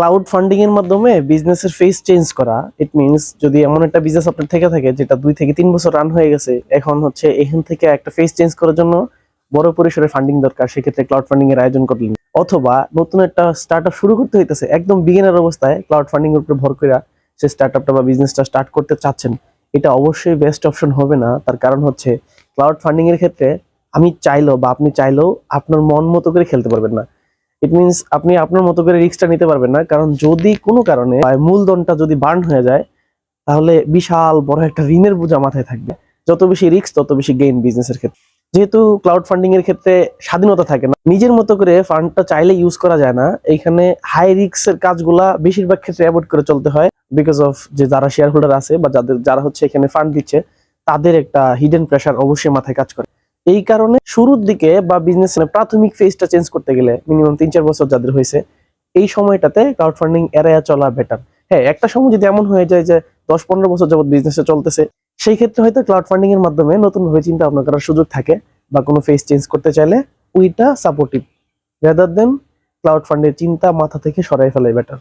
Cloud funding এর মাধ্যমে বিজনেসের ফেস চেঞ্জ করা ইট মিনস যদি এমন একটা বিজনেস আপনার থেকে থাকে যেটা দুই থেকে তিন বছর রান হয়ে গেছে, এখন হচ্ছে এখান থেকে একটা ফেস চেঞ্জ করার জন্য বড় পরিসরে ফান্ডিং দরকার, সেক্ষেত্রে ক্লাউড ফান্ডিং এর আয়োজন করলেন অথবা নতুন একটা স্টার্ট শুরু করতে হইতেছে, একদম বিগিনার অবস্থায় ক্লাউড ফান্ডিং এর উপর ভর করে সে স্টার্ট আপটা বা বিজনেসটা স্টার্ট করতে চাচ্ছেন। এটা অবশ্যই বেস্ট অপশন হবে না, তার কারণ হচ্ছে ক্লাউড ফান্ডিং এর ক্ষেত্রে আমি চাইলেও বা আপনি চাইলেও আপনার মন মতো করে খেলতে পারবেন না। ইট মিনস আপনি আপনার মতো করে রিস্কটা নিতে পারবেন না। কারণ যদি কোনো কারণে মূলধনটা যদি বার্ন হয়ে যায়, তাহলে বিশাল বড় একটা ঋণের বোঝা মাথায় থাকবে। যত বেশি রিস্ক তত বেশি গেইন বিজনেসের ক্ষেত্রে। যেহেতু ক্লাউড ফান্ডিং এর ক্ষেত্রে স্বাধীনতা থাকে না, নিজের মতো করে ফান্ডটা চাইলে ইউজ করা যায় না। এখানে হাই রিস্ক এর কাজগুলা বেশিরভাগ ক্ষেত্রে অ্যাভয়েড করে চলতে হয় বিকজ অফ যে যারা শেয়ার হোল্ডার আছে বা যাদের, যারা হচ্ছে এখানে ফান্ড দিচ্ছে, তাদের একটা হিডেন প্রেশার অবশ্যই মাথায় কাজ করে। এই কারণে শুরুর দিকে বা বিজনেস প্রাথমিক ফেজটা চেঞ্জ করতে গেলে মিনিমাম তিন চার বছর যাদের হয়েছে, এই সময়টাতে ক্রাউড ফান্ডিং এড়াইয়া চলা বেটার হ্যাঁ একটা সময় যদি এমন হয়ে যায় যে দশ পনেরো বছর যাবত বিজনেসে চলতেছে, সেই ক্ষেত্রে হয়তো ক্লাউড ফান্ডিং এর মাধ্যমে নতুন ভাবে চিন্তা ভাবনা করার সুযোগ থাকে বা কোনো ফেস চেঞ্জ করতে চাইলে উইটা সাপোর্টিভ রেদার দেন ক্লাউড ফান্ডের চিন্তা মাথা থেকে সরাই ফেলাই বেটার